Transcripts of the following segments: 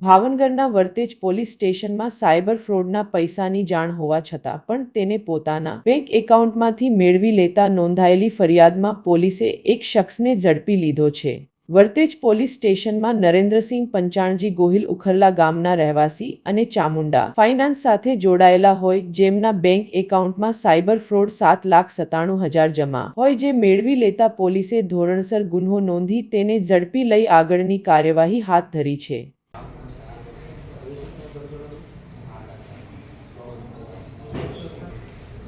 ભાવનગરના વર્તેજ પોલીસ સ્ટેશનમાં સાયબર ફ્રોડના પૈસાની જાણ હોવા છતાં પણ તેને પોતાના બેંક એકાઉન્ટમાંથી મેળવી લેતા નોંધાયેલી ફરિયાદમાં પોલીસે એક શખ્સને ઝડપી લીધો છે. વર્તેજ પોલીસ સ્ટેશનમાં નરેન્દ્રસિંહ પંચાણજી ગોહિલ ઉખરલા ગામના રહેવાસી અને ચામુંડા ફાઇનાન્સ સાથે જોડાયેલા હોય જેમના બેંક એકાઉન્ટમાં સાયબર ફ્રોડ સાત લાખ સત્તાણું હજાર જમા હોય જે મેળવી લેતા પોલીસે ધોરણસર ગુન્હો નોંધી તેને ઝડપી લઈ આગળની કાર્યવાહી હાથ ધરી છે.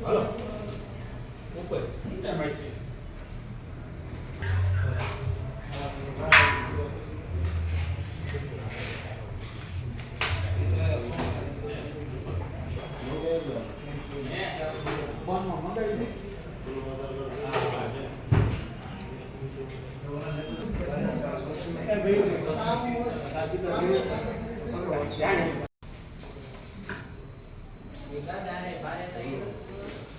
હલો ઉપર ઊંટા મળશે Kita dari Bali tadi